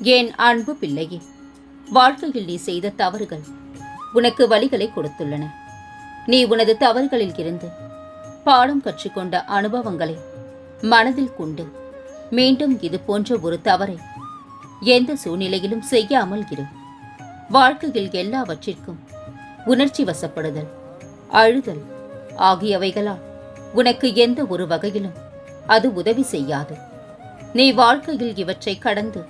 என் அன்பு பிள்ளையே? வாழ்க்கையில் நீ செய்த தவறுகள் உனக்கு வழிகளை கொடுத்துள்ளன. நீ உனது தவறுகளில் இருந்து பாடம் கற்றுக்கொண்ட அனுபவங்களை மனதில் கொண்டு மீண்டும் இது போன்ற ஒரு தவறை எந்த சூழ்நிலையிலும் செய்யாமல் இரு. வாழ்க்கையில் எல்லாவற்றிற்கும் உணர்ச்சி வசப்படுதல் அழுதல் ஆகியவைகளால் உனக்கு எந்த ஒரு வகையிலும் அது உதவி செய்யாது. நீ வாழ்க்கையில் இவற்றை கடந்து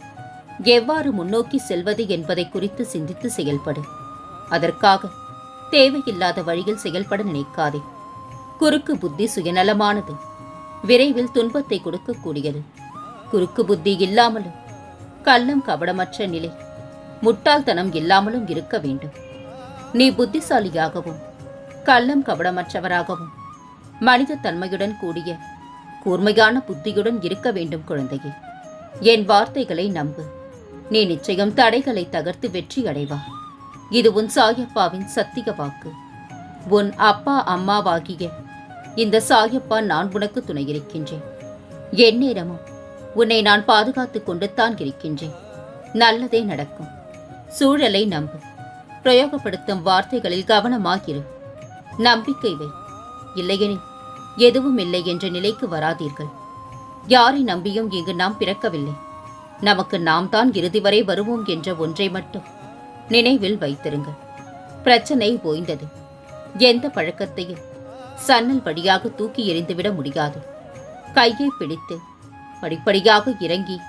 எவ்வாறு முன்னோக்கி செல்வது என்பதை குறித்து சிந்தித்து செயல்படு. அதற்காக தேவையில்லாத வழியில் செயல்பட நினைக்காதே. குறுக்கு புத்தி சுயநலமானது விரைவில் துன்பத்தை கொடுக்கக்கூடியது. குறுக்கு புத்தி இல்லாமலும் கள்ளம் கபடமற்ற நிலை முட்டாள்தனம் இல்லாமலும் இருக்க வேண்டும். நீ புத்திசாலியாகவும் கள்ளம் கபடமற்றவராகவும் மனித தன்மையுடன் கூடிய கூர்மையான புத்தியுடன் இருக்க வேண்டும் குழந்தையே. என் வார்த்தைகளை நம்பு. நீ நிச்சயம் தடைகளை தகர்த்து வெற்றி அடைவா. இது உன் சாயப்பாவின் சத்திய வாக்கு. உன் அப்பா அம்மாவாகிய இந்த சாயப்பா நான் உனக்கு துணை இருக்கின்றேன். எந்நேரமும் உன்னை நான் பாதுகாத்துக் கொண்டு தான் இருக்கின்றேன். நல்லதே நடக்கும். சூழலை நம்பு. பிரயோகப்படுத்தும் வார்த்தைகளில் கவனமாகிரு. நம்பிக்கை வை. இல்லையெனில் எதுவும் இல்லை என்ற நிலைக்கு வராதீர்கள். யாரை நம்பியும் இங்கு நாம் பிறக்கவில்லை. நமக்கு நாம் தான் இறுதி வரை வருவோம் என்ற ஒன்றை மட்டும் நினைவில் வைத்திருங்கள். பிரச்சனை ஓய்ந்தது. எந்த பழக்கத்தையும் சன்னல் வழியாக தூக்கி எறிந்துவிட முடியாது. கையை பிடித்து படிப்படியாக இறங்கி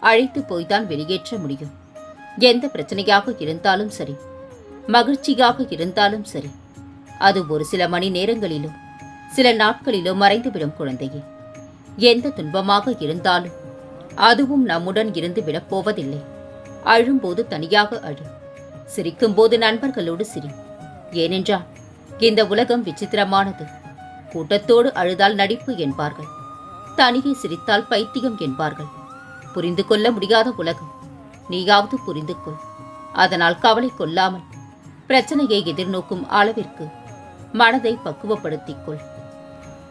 அழைத்து போய்தான் வெளியேற்ற முடியும். எந்த பிரச்சனையாக இருந்தாலும் சரி மகிழ்ச்சியாக இருந்தாலும் சரி அது ஒரு சில மணி நேரங்களிலோ சில நாட்களிலோ மறைந்துவிடும் குழந்தையே. எந்த துன்பமாக இருந்தாலும் அதுவும் நம்முடன் இருந்து விடப் போவதில்லை அழும்போது தனியாக அழு. சிரிக்கும்போது நண்பர்களோடு சிரி. ஏனென்றால் இந்த உலகம் விசித்திரமானது. கூட்டத்தோடு அழுதால் நடிப்பு என்பார்கள். தனியே சிரித்தால் பைத்தியம் என்பார்கள். புரிந்து கொள்ள முடியாத உலகம். நீயாவது புரிந்து கொள். அதனால் கவலை கொள்ளாமல் பிரச்சனையை எதிர்நோக்கும் அளவிற்கு மனதை பக்குவப்படுத்திக் கொள்.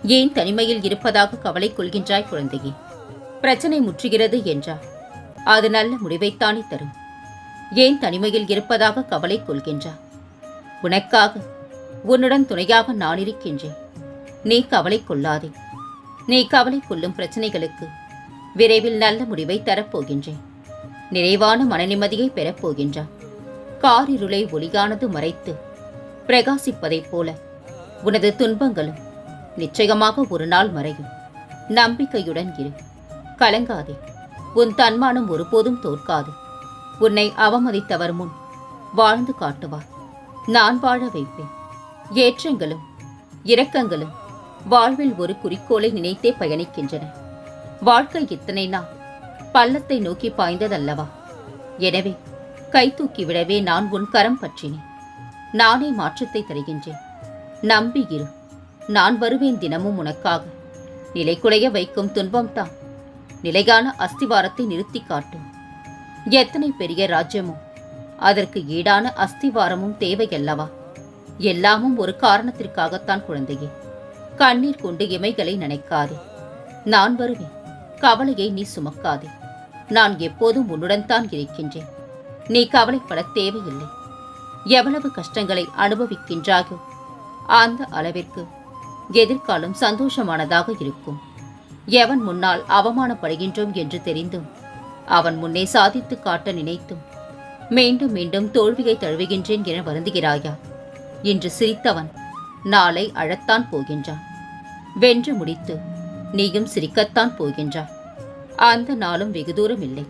ஏன் தனிமையில் இருப்பதாக கவலை கொள்கின்றாய் குழந்தையே? பிரச்சனை முற்றுகிறது என்றால் அது நல்ல முடிவைத்தானே தரும். ஏன் தனிமையில் இருப்பதாக கவலை கொள்கின்றார் உனக்காக உன்னுடன் துணையாக நான் இருக்கின்றேன். நீ கவலை கொள்ளாதே. நீ கவலை கொள்ளும் பிரச்சனைகளுக்கு விரைவில் நல்ல முடிவை தரப்போகின்றேன். நிறைவான மனநிம்மதியை பெறப்போகின்றாய். காரிருளை ஒளியானது மறைத்து பிரகாசிப்பதைப் போல உனது துன்பங்களும் நிச்சயமாக ஒரு நாள் மறையும். நம்பிக்கையுடன் இரு. கலங்காதே. உன் தன்மானம் ஒருபோதும் தோற்காது. உன்னை அவமதித்தவர் முன் வாழ்ந்து காட்டுவார். நான் வாழ வைப்பேன். ஏற்றங்களும் இரக்கங்களும் வாழ்வில் ஒரு குறிக்கோளை நினைத்தே பயணிக்கின்றன. வாழ்க்கை இத்தனை நாள் பள்ளத்தை நோக்கி பாய்ந்ததல்லவா? எனவே கை தூக்கி விடவே நான் உன் கரம் பற்றினேன். நானே மாற்றத்தை தருகின்றேன். நம்பி இரு. நான் வருவேன் தினமும் உனக்காக. நிலைக்குலைய வைக்கும் துன்பம்தான். நிலையான அஸ்திவாரத்தை நிறுத்தி காட்டும். எத்தனை பெரிய ராஜ்யமும் அதற்கு ஈடான அஸ்திவாரமும் தேவையல்லவா? எல்லாமும் ஒரு காரணத்திற்காகத்தான் குழந்தையே. கண்ணீர் கொண்டு இமைகளை நினைக்காதே. நான் வருவேன். கவலையை நீ சுமக்காதே. நான் எப்போதும் உன்னுடன் தான் இருக்கின்றேன். நீ கவலைப்பட தேவையில்லை. எவ்வளவு கஷ்டங்களை அனுபவிக்கின்றாயோ அந்த அளவிற்கு எதிர்காலம் சந்தோஷமானதாக இருக்கும். எவன் முன்னால் அவமானப்படுகின்றோம் என்று தெரிந்தும் அவன் முன்னே சாதித்து காட்ட நினைத்தும் மீண்டும் மீண்டும் தோல்வியை தழுவுகின்றேன் என வருந்துகிறாயா? இன்று சிரித்தவன் நாளை அழத்தான் போகின்றான். வென்று முடித்து நீயும் சிரிக்கத்தான் போகின்றாய். அந்த நாளும் வெகு தூரம் இல்லை.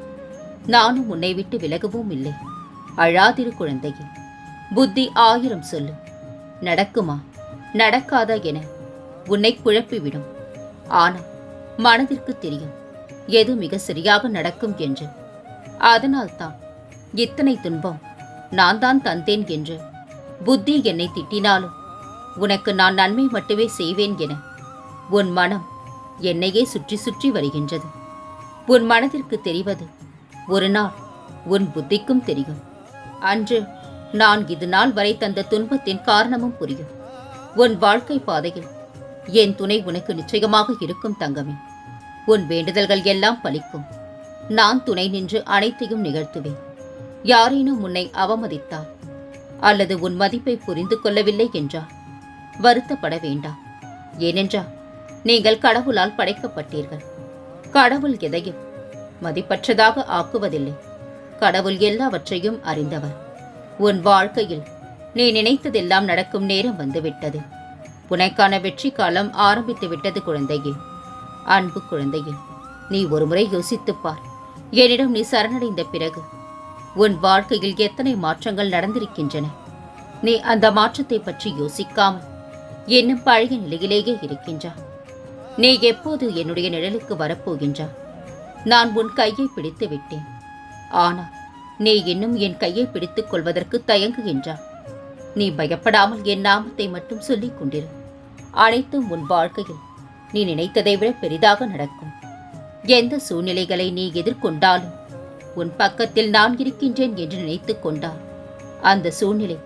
நானும் உன்னை விட்டு விலகவும் இல்லை. அழாதிரு குழந்தையே. புத்தி ஆயிரம் சொல்லு. நடக்குமா? நடக்காதா என உன்னை குழப்பிவிடும். ஆனால் மனதிற்கு தெரியும். எது மிக சரியாக நடக்கும் என்று. அதனால்தான் இத்தனை துன்பம் நான் தான் தந்தேன் என்று. புத்தி என்னை திட்டினாலும் உனக்கு நான் நன்மை மட்டுமே செய்வேன் என. உன் மனம் என்னையே சுற்றி சுற்றி வருகின்றது. உன் மனதிற்கு தெரிவது ஒரு நாள் உன் புத்திக்கும் தெரியும். அன்று நான் இது நாள் வரை தந்த துன்பத்தின் காரணமும் புரியும். உன் வாழ்க்கை பாதையில் என் துணை உனக்கு நிச்சயமாக இருக்கும் தங்கமே. உன் வேண்டுதல்கள் எல்லாம் பலிக்கும். நான் துணை நின்று அனைத்தையும் நிகழ்த்துவேன். யாரேனும் உன்னை அவமதித்தார் அல்லது உன் மதிப்பை புரிந்து கொள்ளவில்லை என்றால் வருத்தப்பட வேண்டாம். ஏனென்றால் நீங்கள் கடவுளால் படைக்கப்பட்டீர்கள். கடவுள் எதையும் மதிப்பற்றதாக ஆக்குவதில்லை. கடவுள் எல்லாவற்றையும் அறிந்தவர். உன் வாழ்க்கையில் நீ நினைத்ததெல்லாம் நடக்கும் நேரம் வந்துவிட்டது. உனக்கான வெற்றி காலம் ஆரம்பித்து விட்டது குழந்தையே. அன்பு குழந்தையே நீ ஒருமுறை யோசித்துப் பார் என்னிடம் நீ சரணடைந்த பிறகு உன் வாழ்க்கையில் எத்தனை மாற்றங்கள் நடந்திருக்கின்றன? நீ அந்த மாற்றத்தை பற்றி யோசிக்காமல் இன்னும் பழைய நிலையிலேயே இருக்கின்றா? நீ எப்போது என்னுடைய நிழலுக்கு வரப்போகின்றா? நான் உன் கையை பிடித்து விட்டேன். ஆனால் நீ இன்னும் என் கையை பிடித்துக் கொள்வதற்கு தயங்குகின்றா? நீ பயப்படாமல் என் நாமத்தை மட்டும் சொல்லிக் கொண்டிரு. அனைத்தும் உன் வாழ்க்கையில் நீ நினைத்ததை விட பெரிதாக நடக்கும். எந்த சூழ்நிலைகளை நீ எதிர்கொண்டாலும் உன் பக்கத்தில் நான் இருக்கின்றேன் என்று நினைத்து கொண்டால் அந்த சூழ்நிலை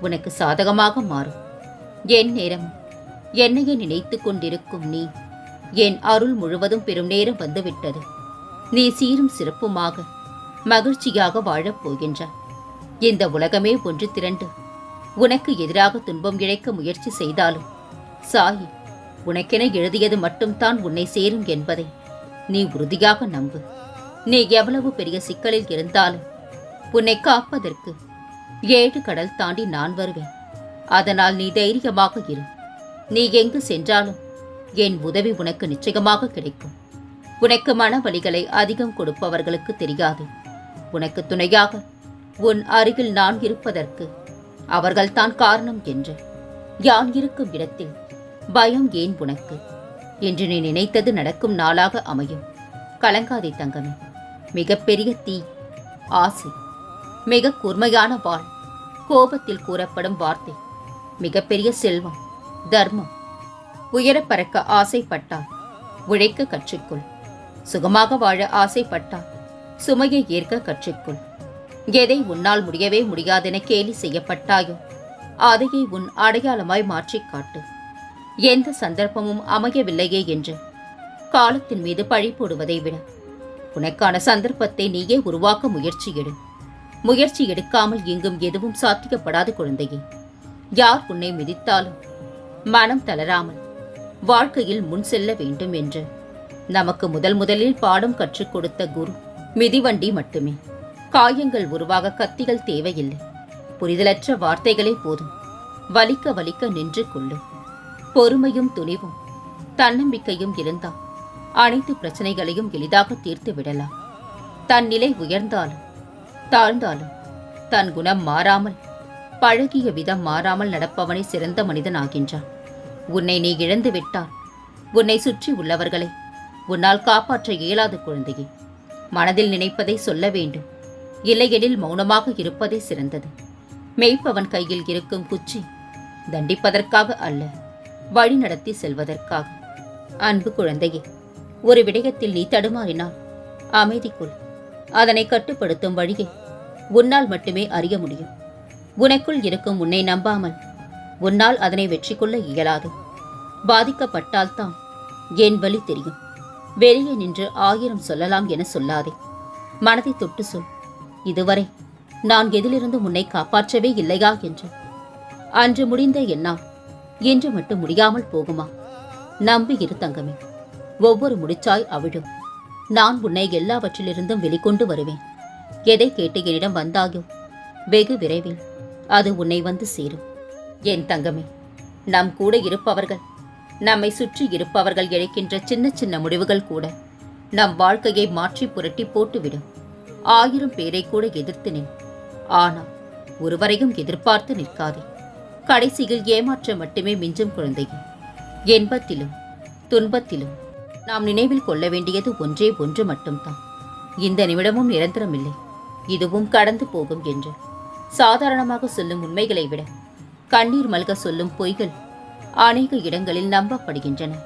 உனக்கு சாதகமாக மாறும். என் நேரம் என்னையே நினைத்து கொண்டிருக்கும் நீ என் அருள் முழுவதும் பெரும் நேரம் வந்துவிட்டது. நீ சீரும் சிறப்புமாக மகிழ்ச்சியாக வாழப் போகின்றாய். இந்த உலகமே ஒன்று திரண்டு உனக்கு எதிராக துன்பம் இழைக்க முயற்சி செய்தாலும் சாயி உனக்கென எழுதியது மட்டும்தான் உன்னை சேரும் என்பதை நீ உறுதியாக நம்பு. நீ எவ்வளவு பெரிய சிக்கலில் இருந்தாலும் உன்னை காப்பதற்கு ஏழு கடல் தாண்டி நான் வருவேன். அதனால் நீ தைரியமாக இரு. நீ எங்கு சென்றாலும் என் உதவி உனக்கு நிச்சயமாக கிடைக்கும். உனக்கு மன வலிகளை அதிகம் கொடுப்பவர்களுக்கு தெரியாது. உனக்கு துணையாக உன் அருகில் நான் இருப்பதற்கு அவர்கள்தான் காரணம் என்று யான் இருக்கும் இடத்தில் பயம் ஏன் உனக்கு? என்று நீ நினைத்தது நடக்கும் நாளாக அமையும். கலங்காதே தங்கமே. மிகப்பெரிய தீ ஆசை மிக கூர்மையான வாழ் கோபத்தில் கூறப்படும் வார்த்தை மிகப்பெரிய செல்வம் தர்மம். உயர பறக்க ஆசைப்பட்டால் உழைக்க கற்றுக்கொள். சுகமாக வாழ ஆசைப்பட்டால் சுமையை ஏற்க கற்றுக்கொள். எதை உன்னால் முடியவே முடியாதென கேலி செய்யப்பட்டாயோ அதையே உன் அடையாளமாய் மாற்றிக் காட்டு. எந்த சந்தர்ப்பமும் அமையவில்லையே என்று. காலத்தின் மீது பழி போடுவதை விட. உனக்கான சந்தர்ப்பத்தை நீயே உருவாக்க முயற்சி எடு. முயற்சி எடுக்காமல் எங்கும் எதுவும் சாத்தியப்படாத குழந்தையே. யார் உன்னை மிதித்தாலும் மனம் தளராமல் வாழ்க்கையில் முன் செல்ல வேண்டும் என்று நமக்கு முதல் முதலில் பாடம் கற்றுக் கொடுத்த குரு. மிதிவண்டி மட்டுமே. காயங்கள் உருவாக கத்திகள் தேவையில்லை. புரிதலற்ற வார்த்தைகளே போதும். வலிக்க வலிக்க நின்று கொள்ளும் பொறுமையும் துணிவும் தன்னம்பிக்கையும் இருந்தால் அனைத்து பிரச்சனைகளையும் எளிதாக தீர்த்து விடலாம். தன் நிலை உயர்ந்தாலும் தாழ்ந்தாலும் தன் குணம் மாறாமல் பழகிய விதம் மாறாமல் நடப்பவனே சிறந்த மனிதனாகின்றான். உன்னை நீ இழந்து விட்டால் உன்னை சுற்றி உள்ளவர்களை உன்னால் காப்பாற்ற இயலாத குழந்தையே மனதில் நினைப்பதை சொல்ல வேண்டும். இல்லையெனில் மௌனமாக இருப்பதே சிறந்தது. மெய்ப்பவன் கையில் இருக்கும் குச்சி தண்டிப்பதற்காக அல்ல. வழிநடத்தி செல்வதற்காக. அன்பு குழந்தையே ஒரு விடயத்தில் நீ தடுமாறினால் அமைதிக்குள் அதனை கட்டுப்படுத்தும் வழியை உன்னால் மட்டுமே அறிய முடியும். உனக்குள் இருக்கும் உன்னை நம்பாமல் உன்னால் அதனை வெற்றி கொள்ள இயலாது. பாதிக்கப்பட்டால்தான் என் வழி தெரியும். வெளியே நின்று ஆயிரம் சொல்லலாம் என சொல்லாதே. மனதை தொட்டு சொல். இதுவரை நான் எதிலிருந்து உன்னை காப்பாற்றவே இல்லையா என்று. அன்று முடிந்த எண்ணால் இன்று மட்டும் முடியாமல் போகுமா? நம்பியிரு இரு தங்கமே. ஒவ்வொரு முடிச்சாய் அவிழும் நான் உன்னை எல்லாவற்றிலிருந்தும் வெளிக்கொண்டு வருவேன். எதை கேட்டு என்னிடம் வந்தாயோ? வெகு விரைவில் அது உன்னை வந்து சேரும். என் தங்கமே நம் கூட இருப்பவர்கள் நம்மை சுற்றி இருப்பவர்கள் இழைக்கின்ற சின்ன சின்ன முடிவுகள் கூட நம் வாழ்க்கையை மாற்றி புரட்டி போட்டுவிடும். ஆயிரம் பேரை கூட எதிர்த்து நின் ஆனால் ஒருவரையும் எதிர்பார்த்து நிற்காதே. கடைசியில் ஏமாற்றம் மட்டுமே மிஞ்சும் குழந்தையே. இன்பத்திலும் துன்பத்திலும் நாம் நினைவில் கொள்ள வேண்டியது ஒன்றே ஒன்று மட்டும்தான். இந்த நிமிடமும் நிரந்தரமில்லை. இதுவும் கடந்து போகும் என்று. சாதாரணமாக சொல்லும் உண்மைகளை விட கண்ணீர் மல்க சொல்லும் பொய்கள் அநேக இடங்களில் நம்பப்படுகின்றன.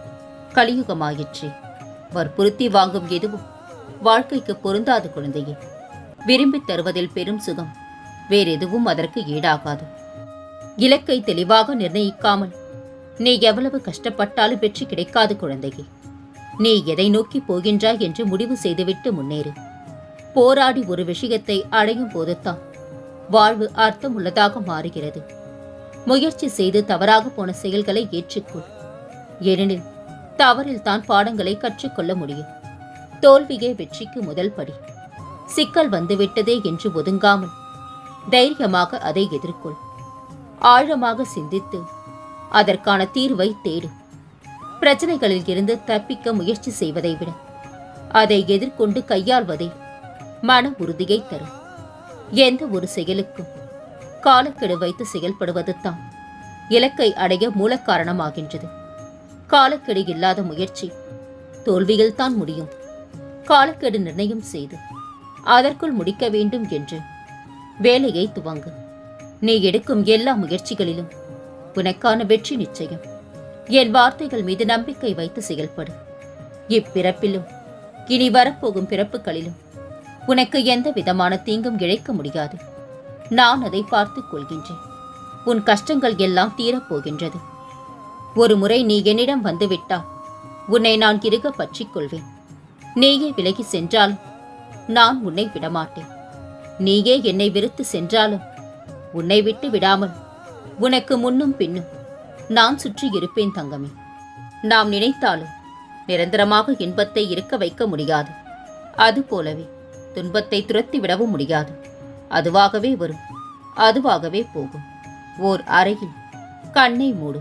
கலியுகமாயிற்று. வற்புறுத்தி வாங்கும் எதுவும் வாழ்க்கைக்கு பொருந்தாத குழந்தையே. விரும்பித் தருவதில் பெரும் சுகம். வேறெதுவும் அதற்கு ஈடாகாது. இலக்கை தெளிவாக நிர்ணயிக்காமல் நீ எவ்வளவு கஷ்டப்பட்டாலும் வெற்றி கிடைக்காது குழந்தையே. நீ எதை நோக்கி போகின்றாய் என்று முடிவு செய்துவிட்டு முன்னேறு. போராடி ஒரு விஷயத்தை அடையும் போதுதான் வாழ்வு அர்த்தம் உள்ளதாக மாறுகிறது. முயற்சி செய்து தவறாக போன செயல்களை ஏற்றுக்கொள். ஏனெனில் தவறில் தான் பாடங்களை கற்றுக்கொள்ள முடியும். தோல்வியே வெற்றிக்கு முதல் படி. சிக்கல் வந்துவிட்டதே என்று ஒதுங்காமல் தைரியமாக அதை எதிர்கொள். ஆழமாக சிந்தித்து அதற்கான தீர்வை தேடு. பிரச்சனைகளில் இருந்து தப்பிக்க முயற்சி செய்வதை விட அதை எதிர்கொண்டு கையாள்வதே மன உறுதியை தரும். எந்த ஒரு செயலுக்கும் காலக்கெடு வைத்து செயல்படுவது தான் இலக்கை அடைய மூலக்காரணமாகின்றது காலக்கெடு இல்லாத முயற்சி தோல்வியில் தான் முடியும். காலக்கெடு நிர்ணயம் செய்து அதற்குள் முடிக்க வேண்டும் என்று வேலையை துவங்கு. நீ எடுக்கும் எல்லா முயற்சிகளிலும் உனக்கான வெற்றி நிச்சயம். என் வார்த்தைகள் மீது நம்பிக்கை வைத்து செயல்படு. இப்பிறப்பிலும் இனி வரப்போகும் பிறப்புகளிலும் உனக்கு எந்த விதமான தீங்கும் இழைக்க முடியாது. நான் அதை பார்த்துக் கொள்கின்றேன். உன் கஷ்டங்கள் எல்லாம் தீரப்போகின்றது ஒரு முறை நீ என்னிடம் வந்துவிட்டால் உன்னை நான் கிருக பற்றிக் கொள்வேன். நீயே விலகி சென்றாலும் நான் உன்னை விடமாட்டேன். நீயே என்னை வெறுத்து சென்றாலும் உன்னை விட்டு விடாமல் உனக்கு முன்னும் பின்னும் நான் சுற்றி இருப்பேன் தங்கமே. நாம் நினைத்தாலும் நிரந்தரமாக இன்பத்தை இருக்க வைக்க முடியாது. அதுபோலவே துன்பத்தை துரத்தி விடவும் முடியாது. அதுவாகவே வரும். அதுவாகவே போகும். ஓர் அறையில் கண்ணை மூடு.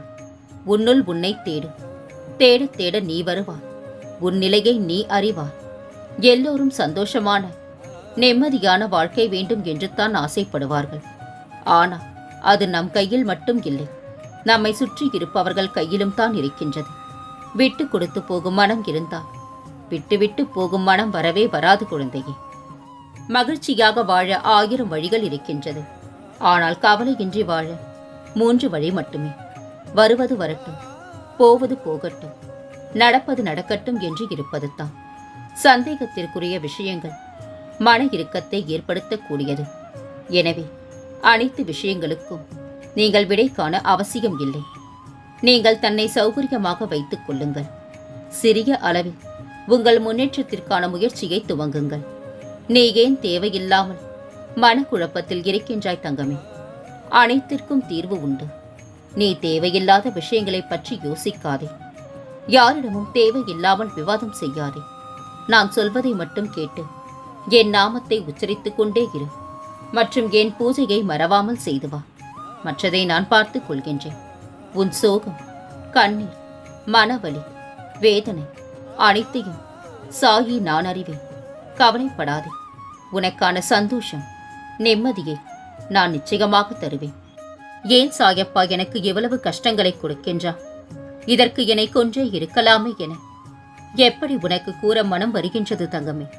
உன்னுள் உன்னை தேடு. தேட தேட நீ வருவார் உன் நிலையை நீ அறிவார் எல்லோரும் சந்தோஷமான நிம்மதியான வாழ்க்கை வேண்டும் என்று தான் ஆசைப்படுவார்கள். ஆனால் அது நம் கையில் மட்டும் இல்லை. நம்மை சுற்றி இருப்பவர்கள் கையிலும் தான் இருக்கின்றது. விட்டு கொடுத்து போகும் மனம் இருந்தால் விட்டு போகும் மனம் வரவே வராது குழந்தையே. மகிழ்ச்சியாக வாழ ஆயிரம் வழிகள் இருக்கின்றது. ஆனால் கவலையின்றி வாழ மூன்று வழி மட்டுமே. வருவது வரட்டும் போவது போகட்டும் நடப்பது நடக்கட்டும் என்று இருப்பது தான். சந்தேகத்திற்குரிய விஷயங்கள் மன இறுக்கத்தை ஏற்படுத்தக்கூடியது. எனவே அனைத்து விஷயங்களுக்கும் நீங்கள் விடை காண அவசியம் இல்லை. நீங்கள் தன்னை சௌகரியமாக வைத்துக் கொள்ளுங்கள். சிறிய அளவில் உங்கள் முன்னேற்றத்திற்கான முயற்சியை துவங்குங்கள். நீ ஏன் தேவையில்லாமல் மனக்குழப்பத்தில் இருக்கின்றாய் தங்கமே? அனைத்திற்கும் தீர்வு உண்டு. நீ தேவையில்லாத விஷயங்களை பற்றி யோசிக்காதே. யாரிடமும் தேவையில்லாமல் விவாதம் செய்யாதே. நான் சொல்வதை மட்டும் கேட்டு என் நாமத்தை உச்சரித்துக் கொண்டே இரு. மற்றும் என் பூஜையை மறவாமல் செய்து வா. மற்றதை நான் பார்த்துக் கொள்கின்றேன். உன் சோகம் கண்ணீர் மனவலி வேதனை அனைத்தையும் சாயி நான் அறிவேன். கவலைப்படாதே. உனக்கான சந்தோஷம் நிம்மதியை நான் நிச்சயமாக தருவேன். ஏன் சாயப்பா எனக்கு எவ்வளவு கஷ்டங்களை கொடுக்கின்றா? இதற்கு என்னை கொன்றே இருக்கலாமே என. எப்படி உனக்கு கூற மனம் வருகின்றது தங்கமே?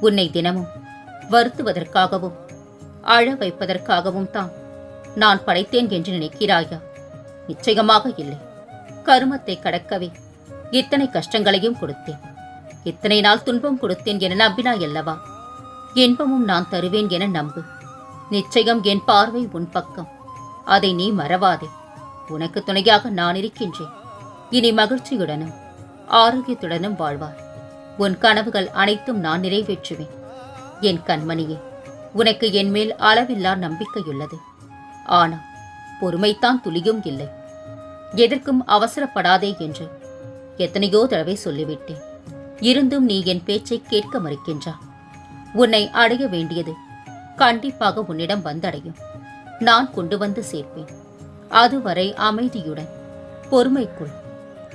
உன்னை தினமும் வருத்துவதற்காகவும் அழ வைப்பதற்காகவும் தான். நான் படைத்தேன் என்று நினைக்கிறாயா? நிச்சயமாக இல்லை. கருமத்தை கடக்கவே இத்தனை கஷ்டங்களையும் கொடுத்தேன். இத்தனை நாள் துன்பம் கொடுத்தேன் என நம்பினாய் அல்லவா? இன்பமும் நான் தருவேன் என நம்பு. நிச்சயம் என் பார்வை உன் பக்கம். அதை நீ மறவாதே. உனக்கு துணையாக நான் இருக்கின்றேன். இனி மகிழ்ச்சியுடனும் ஆரோக்கியத்துடனும் வாழ்வார் உன் கனவுகள் அனைத்தும் நான் நிறைவேற்றுவேன். என் கண்மணியே உனக்கு என்மேல் அளவில்லா நம்பிக்கையுள்ளது. ஆனால் பொறுமைத்தான் துளியும் இல்லை. எதற்கும் அவசரப்படாதே என்று எத்தனையோ தடவை சொல்லிவிட்டேன். இருந்தும் நீ என் பேச்சை கேட்க மறுக்கின்றா. உன்னை அடைய வேண்டியது கண்டிப்பாக உன்னிடம் வந்தடையும். நான் கொண்டு வந்து சேர்ப்பேன். அதுவரை அமைதியுடன் பொறுமைக்குள்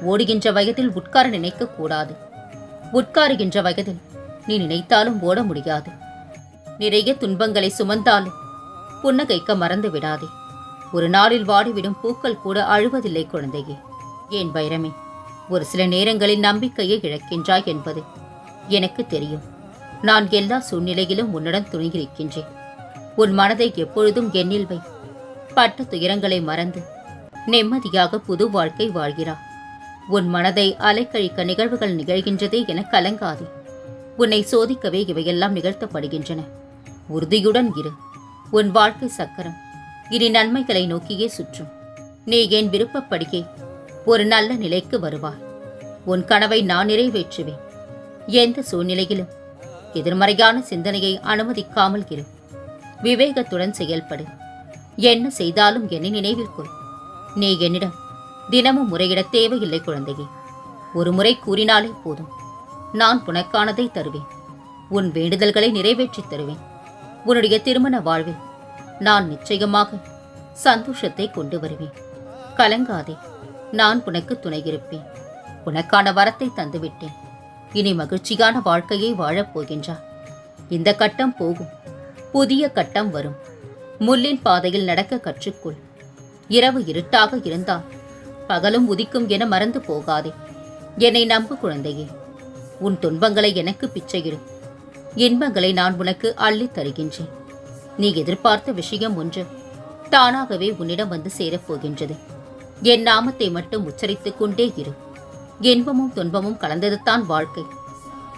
ஓடுகின்ற வயதில் உட்கார நினைக்க கூடாது உட்காருகின்ற வயதில் நீ நினைத்தாலும் ஓட முடியாது. நிறைய துன்பங்களை சுமந்தாலும் புன்னகைக்க மறந்து விடாதே ஒரு நாளில் வாடிவிடும் பூக்கள் கூட அழுவதில்லை குழந்தையே. ஏன் வைரமே ஒரு சில நேரங்களில் நம்பிக்கையை இழக்கின்றாய் என்பது எனக்கு தெரியும். நான் எல்லா சூழ்நிலையிலும் உன்னுடன் துணிகிருக்கின்றேன் உன் மனதை எப்பொழுதும் எண்ணில் வை. பட்ட துயரங்களை மறந்து நிம்மதியாக புது வாழ்க்கை வாழ்கிறாய் உன் மனதை அலைக்கழிக்க நிகழ்வுகள் நிகழ்கின்றதே என கலங்காதே. உன்னை சோதிக்கவே இவையெல்லாம் நிகழ்த்தப்படுகின்றன. உறுதியுடன் இரு. உன் வாழ்க்கை சக்கரம். இனி நன்மைகளை நோக்கியே சுற்றும். நீ என் விருப்பப்படியே ஒரு நல்ல நிலைக்கு வருவாய். உன் கனவை நான் நிறைவேற்றுவேன். எந்த சூழ்நிலையிலும் எதிர்மறையான சிந்தனையை அனுமதிக்காமல் இரு. விவேகத்துடன் செயல்படு. என்ன செய்தாலும் என்னை நினைவில் கொள். நீ என்னிடம் தினமும் முறையிட தேவையில்லை குழந்தையே. ஒரு முறை கூறினாலே போதும். நான் உனக்கானதை தருவேன். உன் வேண்டுதல்களை நிறைவேற்றித் தருவேன். உன்னுடைய திருமண வாழ்வில் நான் நிச்சயமாக சந்தோஷத்தை கொண்டு வருவேன். கலங்காதே நான் உனக்கு துணையிருப்பேன் உனக்கான வரத்தை தந்துவிட்டேன். இனி மகிழ்ச்சியான வாழ்க்கையை வாழப்போகின்றார் இந்த கட்டம் போகும். புதிய கட்டம் வரும். முள்ளின் பாதையில் நடக்க கற்றுக்கொள். இரவு இருட்டாக இருந்தால் பகலும் உதிக்கும் என மறந்து போகாதே. என்னை நம்பு குழந்தையே. உன் துன்பங்களை எனக்கு பிச்சையிடும் இன்பங்களை நான் உனக்கு அள்ளித் தருகின்றேன். நீ எதிர்பார்த்த விஷயம் ஒன்று தானாகவே உன்னிடம் வந்து சேரப்போகின்றது. என் நாமத்தை மட்டும் உச்சரித்துக் கொண்டே இரு. இன்பமும் துன்பமும் கலந்ததுதான் வாழ்க்கை.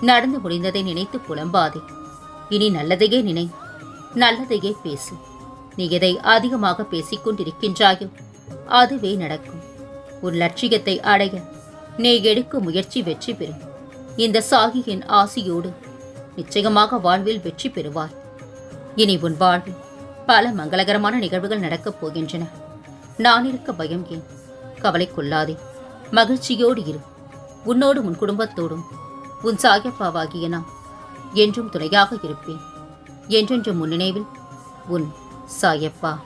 நடந்து முடிந்ததை நினைத்து புலம்பாதே. இனி நல்லதையே நினை நல்லதையே பேசு. நீ எதை அதிகமாக பேசிக் கொண்டிருக்கின்றாயோ அதுவே நடக்கும். ஒரு லட்சியத்தை அடைய நீ எடுக்கும் முயற்சி வெற்றி பெறும் இந்த சாகியின் ஆசியோடு நிச்சயமாக வாழ்வில் வெற்றி பெறுவார். இனி உன் வாழ்வில் பல மங்களகரமான நிகழ்வுகள் நடக்கப் போகின்றன. நான் இருக்க பயம் ஏன்? கவலை கொள்ளாதே. மகிழ்ச்சியோடு இரு. உன்னோடும் உன் குடும்பத்தோடும் உன் சாயப்பாவாகிய நான் என்றும் துணையாக இருப்பேன். என்றென்றும் முன்னினைவில் நினைவில் உன் சாயப்பா.